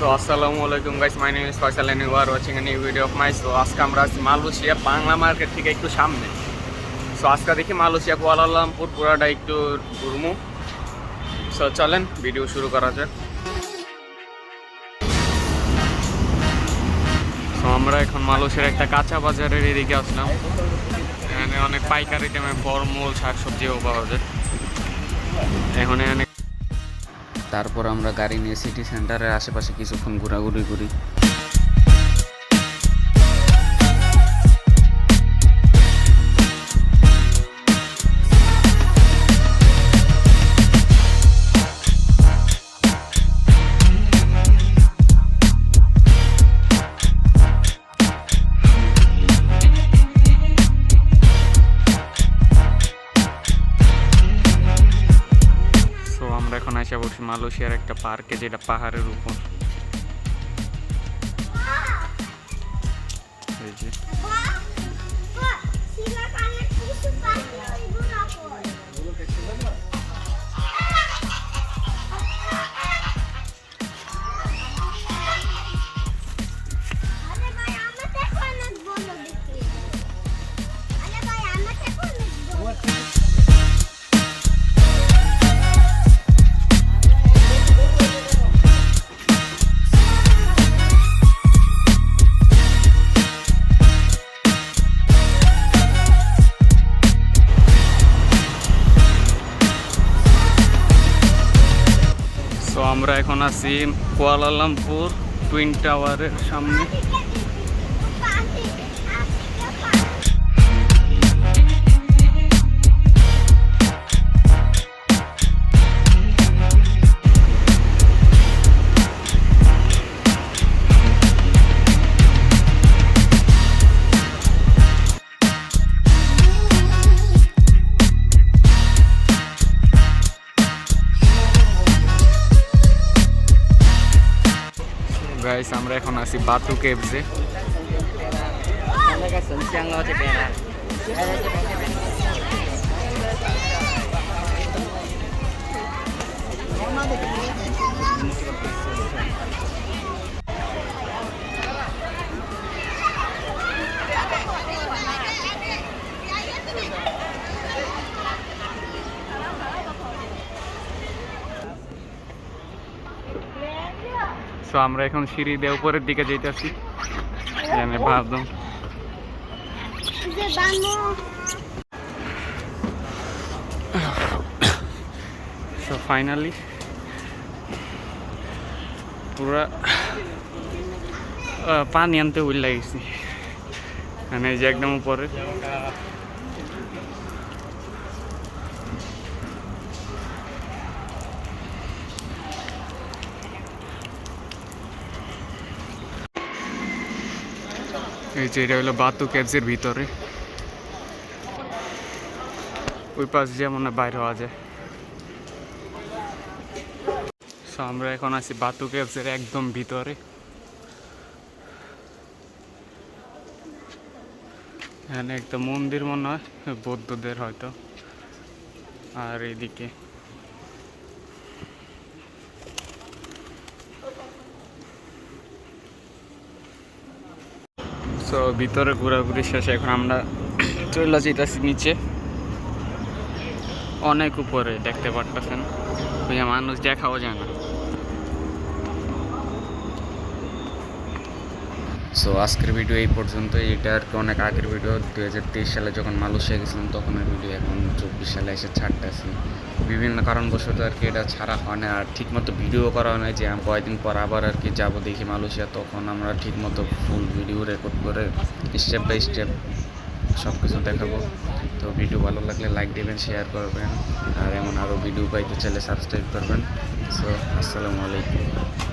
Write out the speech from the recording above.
So আসসালামু আলাইকুম guys my name is Faisal and you are watching a new video of my so আজকে আমরা আছি Malaysia Bangla market থেকে একটু সামনে। সো আজকে দেখি মালয়েশিয়া কুয়ালালামপুর, পুরাটা একটু ঘুরমু। সো চলেন ভিডিও শুরু করা যাক। সো আমরা এখন মালয়েশিয়ার একটা কাঁচা বাজারের এদিকে আসলাম। এখানে অনেক পাইকারি দামে ফলমূল শাকসবজিও পাওয়া যায়। এখন এখানে তারপর আমরা গাড়ি নিয়ে সিটি সেন্টারের আশেপাশে কিছুক্ষণ ঘোরাঘুরি করি। মালয়েশিয়ার একটা পার্কে যেটা পাহাড়ের উপর। আমরা এখন আছি কুয়ালালামপুর টুইন টাওয়ারের সামনে। গাইস আমরা এখন আছি বাতু কেভসে সো আমরা এখন সিঁড়ি দিয়ে উপরের দিকে যেতেছি এখানে ভাবলাম সো ফাইনালি পুরা পানি আনতে উইল লাগিয়েছি মানে যে একদম উপরে। এই যে এটা হলো বাতু ক্যাবসের ভিতরে। ওই পাশ দিয়ে মনে হয় বাইরে হওয়া যায়। সো আমরা এখন আছি বাতু ক্যাবসের একদম ভিতরে। এখানে একটা মন্দির মনে হয়, বৌদ্ধদের হয়তো। আর এইদিকে। সো ভিতরে ঘোরাঘুরি শেষে এখন আমরা চলে যেতেছি নিচে। অনেক উপরে, দেখতে পারতেছেন। ওই মানুষ দেখাও যায় না। সো আজকের ভিডিও এই পর্যন্ত এটা আর কি অনেক আগের ভিডিও দু হাজার তেইশ সালে যখন মালয়েশিয়া গেছিলাম তখনের ভিডিও এখন চব্বিশ সালে এসে ছাড়তেছি। বিভিন্ন কারণবশত আর কি এটা ছাড়া হয় না, আর ঠিকমতো ভিডিও করা হয় না যে কয়েকদিন পর আবার আর কি যাব দেখি মালয়েশিয়া, তখন আমরা ঠিকমতো ফুল ভিডিও রেকর্ড করে স্টেপ বাই স্টেপ সব কিছু দেখাবো। তো ভিডিও ভালো লাগলে লাইক দেবেন শেয়ার করবেন। আর এমন আরও ভিডিও পাইতে চাইলে সাবস্ক্রাইব করবেন। সো আসসালামু আলাইকুম।